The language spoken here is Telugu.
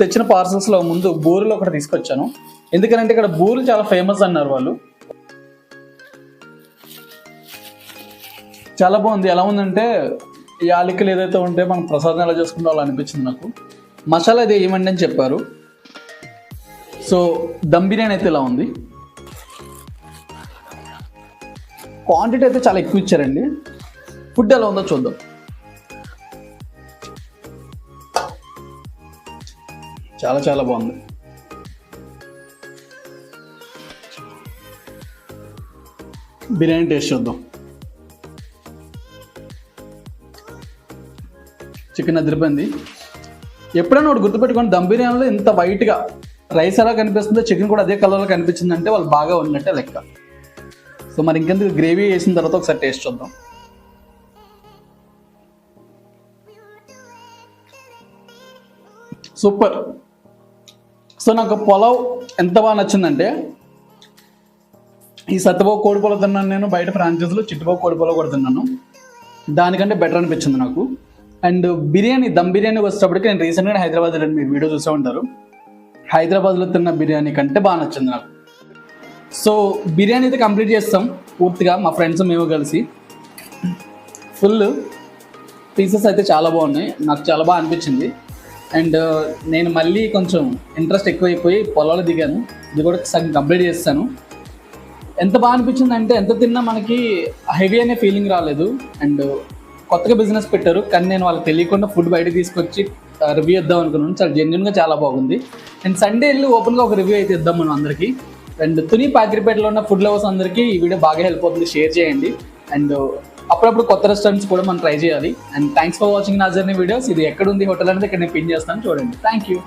తెచ్చిన పార్సల్స్లో ముందు బూరెలు ఒకటి తీసుకొచ్చాను. ఎందుకంటే ఇక్కడ బూరెలు చాలా ఫేమస్ అన్నారు వాళ్ళు. చాలా బాగుంది. ఎలా ఉందంటే యాలకులు ఏదైతే ఉంటే మనం ప్రసాదం ఎలా చేసుకుంటో అలా అనిపించింది నాకు. మసాలా అయితే ఏమండి అని చెప్పారు. సో దమ్ బిర్యానీ అయితే ఇలా ఉంది. క్వాంటిటీ అయితే చాలా ఎక్కువ ఇచ్చారండి. ఫుడ్ ఎలా ఉందో చూద్దాం. చాలా చాలా బాగుంది. బిర్యానీ టేస్ట్ చూద్దాం. చికెన్ అదిరిపోయింది. ఎప్పుడైనా ఒకటి గుర్తుపెట్టుకోండి దమ్ బిర్యానీలో ఇంత వైట్గా రైస్ ఎలా కనిపిస్తుందో చికెన్ కూడా అదే కలర్లో కనిపించిందంటే వాళ్ళు బాగా ఉన్నట్టే లెక్క. సో మరి ఇంకెందుకు గ్రేవీ వేసిన తర్వాత ఒకసారి టేస్ట్ చూద్దాం. సూపర్. సో నాకు పొలావ్ ఎంత బాగా నచ్చిందంటే ఈ సత్యబాబు కోడి పొలం తిన్నాను నేను బయట ఫ్రాంచైజీలో చిట్టుబాబు కోడి పొలం కూడా తిన్నాను. దానికంటే బెటర్ అనిపించింది నాకు. అండ్ బిర్యానీ దమ్ బిర్యానీ వచ్చేటప్పటికి నేను రీసెంట్గా హైదరాబాద్ వెళ్ళాను మీరు వీడియో చూసే ఉంటారు. హైదరాబాద్లో తిన్న బిర్యానీ కంటే బాగా నచ్చింది నాకు. సో బిర్యానీ అయితే కంప్లీట్ చేస్తాం పూర్తిగా మా ఫ్రెండ్స్ మేము కలిసి. ఫుల్ పీసెస్ అయితే చాలా బాగున్నాయి నాకు చాలా బాగా అనిపించింది. అండ్ uh, నేను మళ్ళీ కొంచెం ఇంట్రెస్ట్ ఎక్కువైపోయి పొలాలు దిగాను. ఇది కూడా సగం కంప్లీట్ చేస్తాను. ఎంత బాగా అనిపించింది అంటే ఎంత తిన్నా మనకి హెవీ అనే ఫీలింగ్ రాలేదు. అండ్ uh, కొత్తగా బిజినెస్ పెట్టారు. కానీ నేను వాళ్ళకి తెలియకుండా ఫుడ్ బయటకు తీసుకొచ్చి uh, రివ్యూ ఇద్దాం అనుకున్నాను. చాలా జెన్యున్గా చాలా బాగుంది. అండ్ సండే వెళ్ళి ఓపెన్గా ఒక రివ్యూ అయితే ఇద్దాం మనం అందరికీ. అండ్ తుని పాకిరిపేటలో ఉన్న ఫుడ్ లవర్స్ అందరికీ ఈ వీడియో బాగా హెల్ప్ అవుతుంది. షేర్ చేయండి. అండ్ అప్పుడప్పుడు కొత్త రెస్టారెంట్స్ కూడా మనం ట్రై చేయాలి. అండ్ థ్యాంక్స్ ఫర్ వాచింగ్ నా జర్నీ వీడియోస్ ఇది ఎక్కడ ఉంది హోటల్ అనేది ఇక్కడ నేను పిన్ చేస్తాను. చూడండి. Thank you